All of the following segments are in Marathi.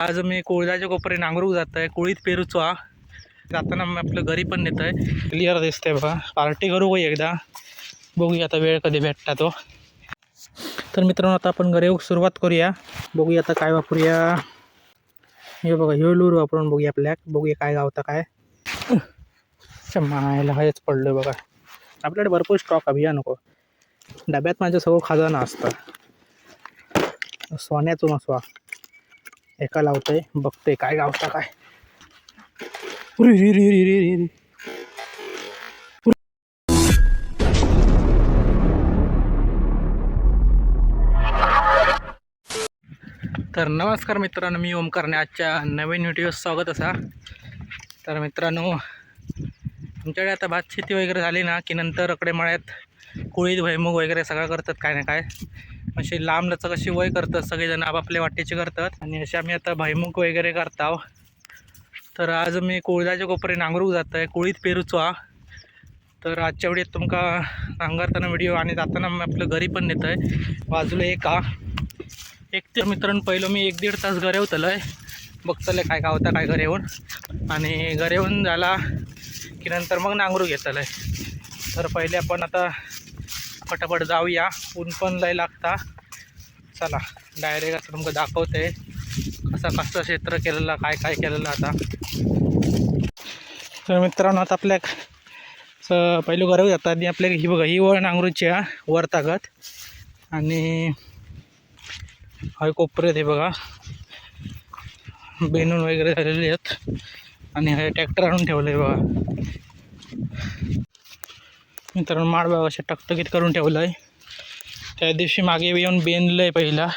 आज मी कोळदाच्या कोपरे नांगरूक जात आहे कोळीत पेरूचो हा. जाताना मी आपलं घरी पण नेत आहे क्लिअर दिसतंय बघा. पार्टी करू होई एकदा? बघूया आता वेळ कधी भेटता तो. तर मित्रांनो आता आपण घरी सुरुवात करूया. बघूया आता काय वापरूया. हे बघा ह्यो लूर वापरून बघूया आपल्याक बघूया काय गावता काय. मायला हेच पडलं बघा. आपल्याकडे भरपूर स्टॉक अभिया नको. डब्यात माझं सगळं खजाना असतं. सोन्याचं मसवा एका लावतंय. बघतंय काय गावता काय. उरी री री री री री तर नमस्कार मित्रांनो मी ओमकारने आजच्या नवीन व्हिडिओ स्वागत असा. तर मित्रांनो आमच्याकडे आता भात शेती वगैरे झाली ना की नंतर अकडे मळ्यात कुळीत भैमुग वगैरे सगळं करतात काय ना काय. अशी लांब लचक अशी वय करतात सगळेजण आपापल्या वाटेचे करतात. आणि असे आम्ही आता भैमुख वगैरे करताव. तर आज मी कोळदाच्या कोपरे नांगरूक जात आहे कुळीत पेरूचो हा तर आजच्या वेळेत तुमका नांगरताना व्हिडिओ आणि जाताना मी आपलं घरी पण नेत आहे बाजूला एक हा एक ते मित्रांनो पहिलं मी एक दीड तास घर होतलं आहे बघतलं काय गावता काय घरी येऊन. आणि घर येऊन झाला की नंतर मग नांगरू घेतलं आहे तर पहिले आपण आता पटापट जाऊया. ऊन पण लय लागता. चला डायरेक्ट आता तुमचं दाखवते. कसं कसं क्षेत्र केलेलं काय काय केलेलं आता. तर मित्रांनो आता आपल्या पहिलं घरावर जातात आणि आपल्या ही बघा ही वळ नांगरूची हा वर ताकद. आणि हा कोपरे हे बघा. बेनून वगैरे झालेले आहेत. आणि हे ट्रॅक्टर आणून ठेवलं आहे बघा. मित्रांनो माड असे टकटकीत करून ठेवलं आहे त्या दिवशी मागे येऊन बेनलं आहे पहिला.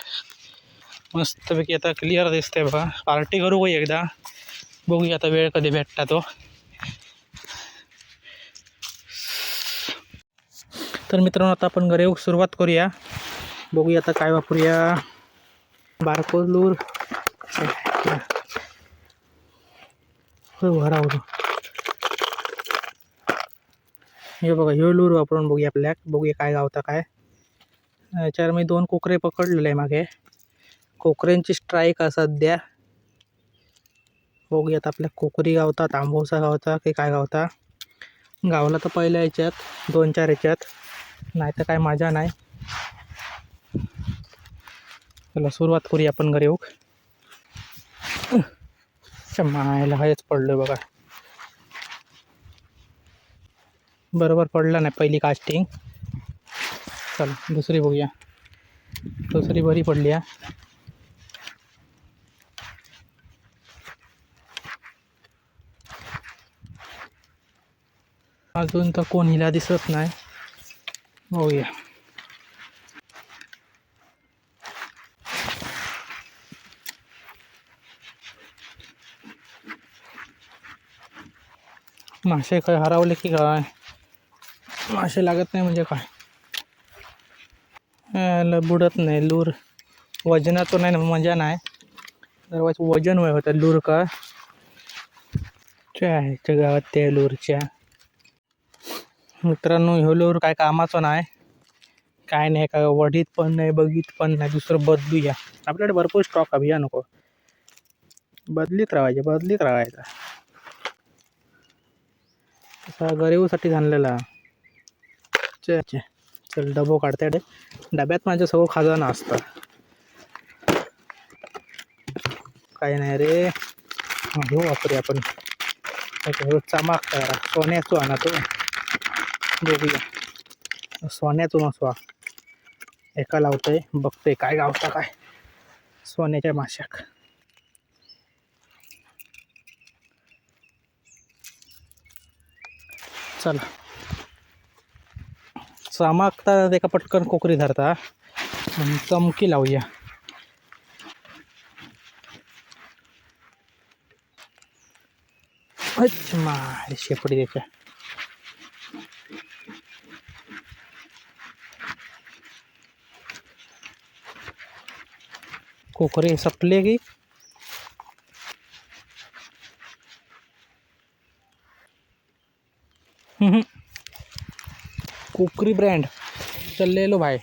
मस्तपैकी आता क्लिअर दिसतंय बघा. पार्टी करू का एकदा? बघूया आता वेळ कधी भेटता तो. तर मित्रांनो आता आपण घरी सुरुवात करूया. बघूया आता काय वापरूया. बारकोज लूर हे बघा ह्यो लूर वापरून बघूया आपल्याक बघूया काय गावता काय. याच्यावर मी दोन कोकरे पकडलेले आहे मागे. कोकऱ्यांची स्ट्राईक आहे सध्या. बघूयात आपल्या कोकरी गावता तांबोसा गावता की काय गावता. गावला तर पहिल्या याच्यात दोन चार याच्यात नाही तर काय मजा नाही. चला सुरुवात करूया आपण घरी येऊ मायला हेच पडलं बघा. बरोबर पडलं नाही पहिली कास्टिंग चला, दुसरी बघूया. दुसरी बरी पडली, हा. अजून तर कोण हिला दिसत नाही. बघूया. मासे काय की मासे लागत नाही म्हणजे काय? बुडत नाही. लूर वजनाचं नाही ना मजा नाही. दरवाज वजन वय होतं लूर का? च्या गावात त्या लूरच्या. मित्रांनो ह्यो लूर काय कामाचं नाही. काय नाही का वडीत पण नाही बघीत पण नाही. दुसरं बदलूया आपल्याकडे भरपूर स्टॉक अभिया नको. बदलीत राहायचे बदलीत राहायचा. तसा गरीबसाठी झालेला. चे चल डबो काढते डे. डब्यात माझ्या सगळं खजाना असतं काही नाही रे. घेऊ वापरे आपण. चमाक करा. सोन्याचो आणा तो. बघूया. सोन्याचो नसवा एका लावतोय. बघतोय काय गावता काय. सोन्याच्या माशाक चला. चमकता एका पटकन कोकरी धरता. चमकी लावूया. अच्छा मारे शेपडी त्याच्या कोकरे सपले की? हम्म. कुकरी ब्रँड। चल ले लो भाई।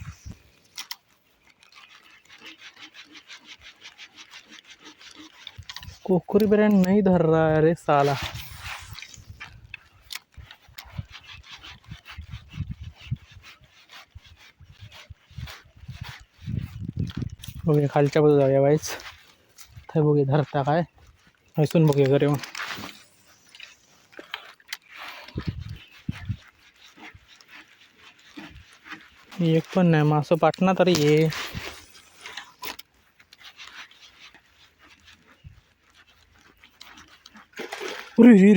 कोकरी ब्रँड नहीं धर रहा है अरे साला। बघूया खालच्या बाजू जाऊया तर बघूया धरता काय? हसून बघूया घरी येऊन। एक पण नाही मासं पाटणा तरी ये रे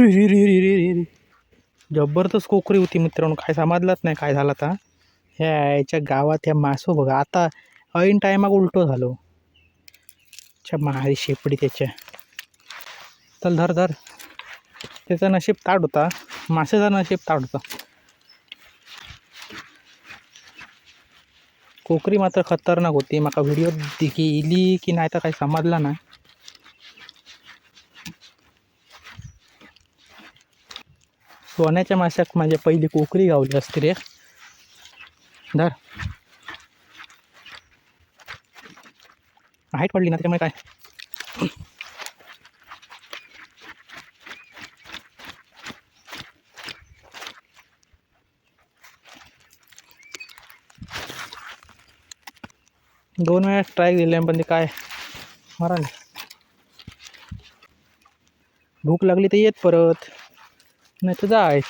रे जबरदस्त कोकरी होती मित्रांनो काय समजलंच नाही काय झालं आता ह्या याच्या गावात ह्या मासो बघा आता ऐन टायमाक उलटो झालो अच्छा महारी शेपडी त्याच्या. चल धर धर. त्याचा नशीब ताट होता. माशाचा नशीब ताट होता. कोकरी मात्र खतरनाक होती. माका व्हिडिओ दिली की नाही तर काही समजला नाही. सोन्याच्या माशाक माझ्या पहिली कोकरी गावली असते रे. धर. हाईट पडली ना त्याच्यामुळे काय? दोन वेळा ट्राय दिले पण ते काय? मारा नाही भूक लागली तर येत परत नाही तर जायच.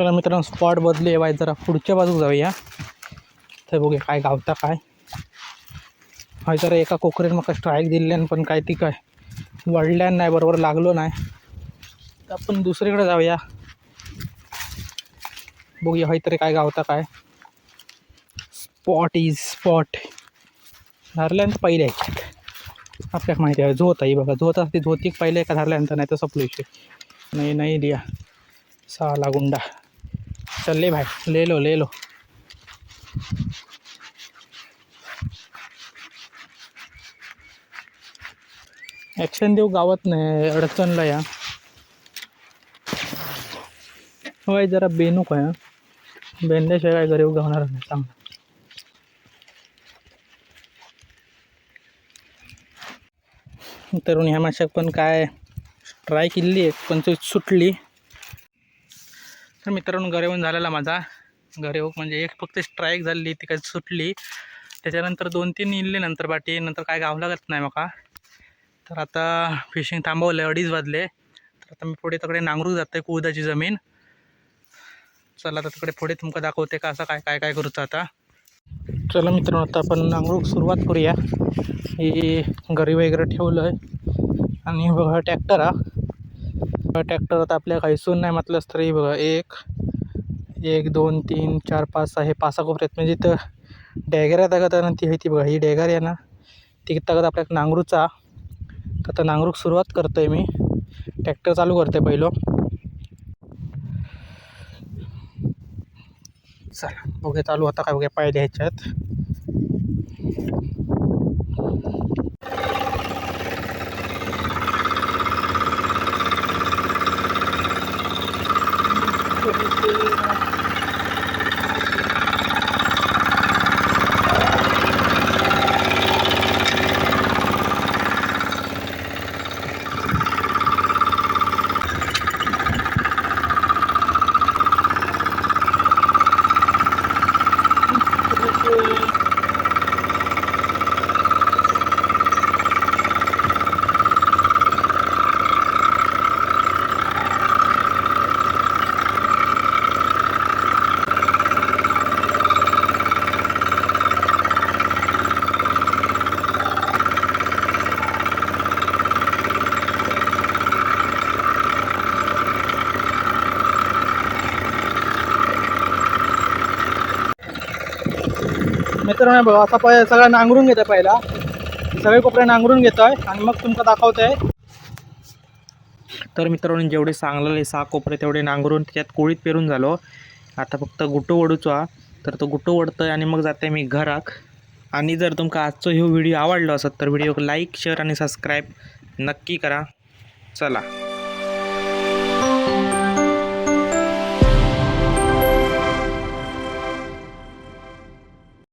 चला मित्रांनो स्पॉट बदले वाय जरा पुढच्या बाजूक जाऊया. तर बघूया काय गावता काय. हय जरा एका कोकरेन मग स्ट्राईक दिल्ल्यान पण काय ती काय वडल्यान नाही बरोबर लागलो नाही. तर आपण दुसरीकडे जाऊया. बघूया हय तरी काय गावता काय. स्पॉट इज स्पॉट धरल्यानंतर पहिले ह्याच्यात आपल्याक माहिती आहे झोत आहे बघा झोत असते झोतीक पहिले का धरल्यानंतर नाही तर सपलो विषय नाही नाही दिया साला गुंडा. चल ले भाई ले लो ले लो. ॲक्शन देऊ गावात नाही अडचणला या. होय जरा बेनूक आहे हं. बेंद्याशिवाय काय गरीब गावणार नाही चांगला तरुण ह्या माशाक पण काय ट्राय केली आहे पण ती सुटली. तर मित्रांनो गरेवून झालेला माझा. गरेवूक हो, म्हणजे एक फक्त स्ट्राईक झाली ती काय सुटली. त्याच्यानंतर दोन तीन इल्ले नंतर बाटी नंतर काय गाव लागत नाही मका. तर आता फिशिंग थांबवलं अडीच वाजले. तर आता मी पुढे तिकडे नांगरू जातं आहे कुदाची जमीन. चला आता तिकडे पुढे तुमका दाखवते का असं काय काय काय करूचं आता. चला मित्रांनो आता आपण नांगरूक सुरुवात करूया. हे घरी वगैरे ठेवलं आहे आणि बघा ट्रॅक्टर हा. ट्रॅक्टर आता आपल्या खायसून नाही म्हटलंच तरी बघा एक एक दोन तीन चार पाच सहा हे पाच सहा कोपऱ्यात म्हणजे तर डॅगऱ्या तागत आहे ना ती आहे ती बघा ही डॅगर आहे ना ती तागत आपल्या नांगरूचा. तर आता नांगरूक सुरुवात करतो आहे मी. ट्रॅक्टर चालू करतो आहे पहिलं. चला बघूया चालू आता काय बघूया पाहिले ह्याच्यात तर नाही बघा आता पहिले सगळा नांगरून घेतोय पहिला. सगळे कोपरे नांगरून घेतोय आणि मग तुमका दाखवतोय. तर मित्रांनो जेवढे सांगलेले सहा कोपरे तेवढे नांगरून त्याच्यात कोळीत पेरून झालो. आता फक्त गुटो वडूचा तर तो गुट्टो वडतोय आणि मग जाते मी घराक आणि जर तुमका आजचो ह्यो व्हिडिओ आवडलो असत तर व्हिडिओ लाईक शेअर आणि सबस्क्राईब नक्की करा. चला.